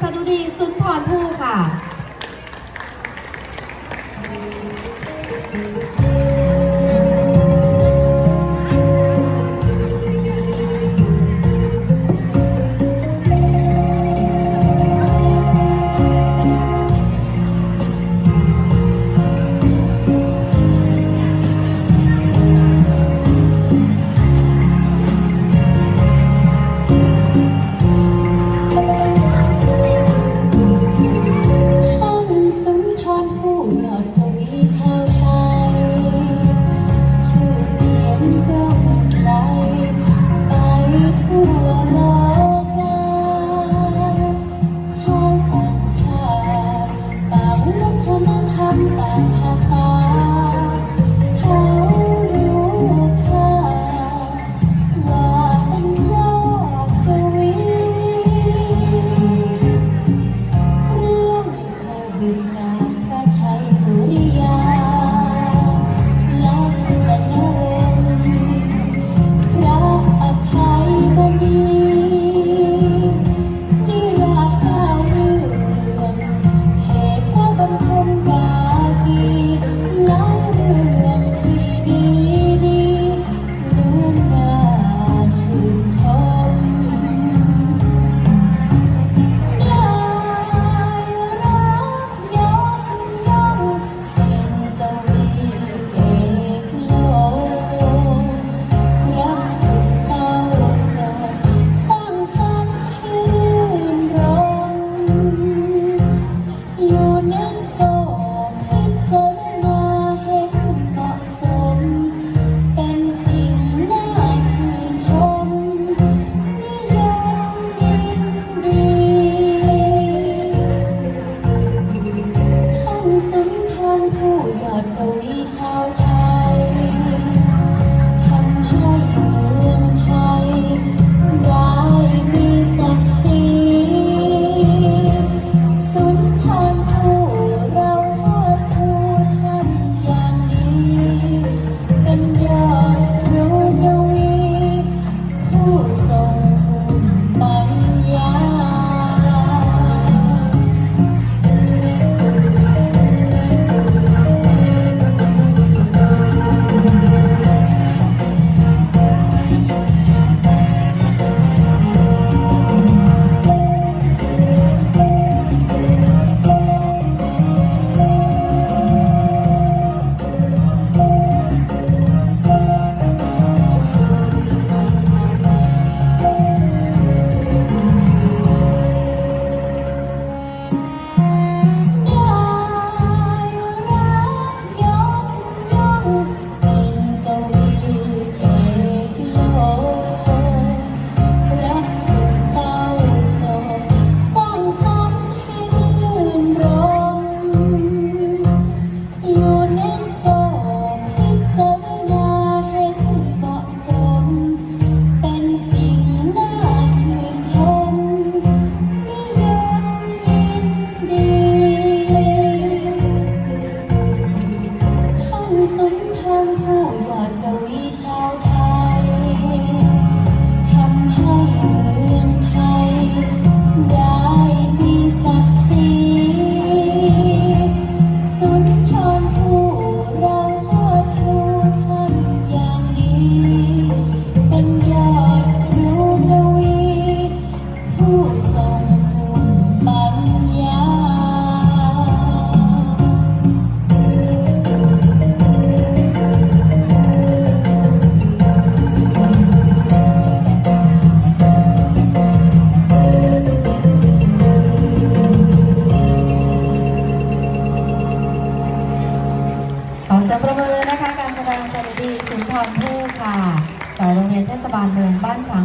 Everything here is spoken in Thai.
สดุดีสุนทรภูค่ะ 都已超 ทั้งผู้ยอดกวีชาว สประมือนะคะ การแสดงสดุดีสุนทรภู่ค่ะจากโรงเรียนเทศบาลเมืองบ้านฉาง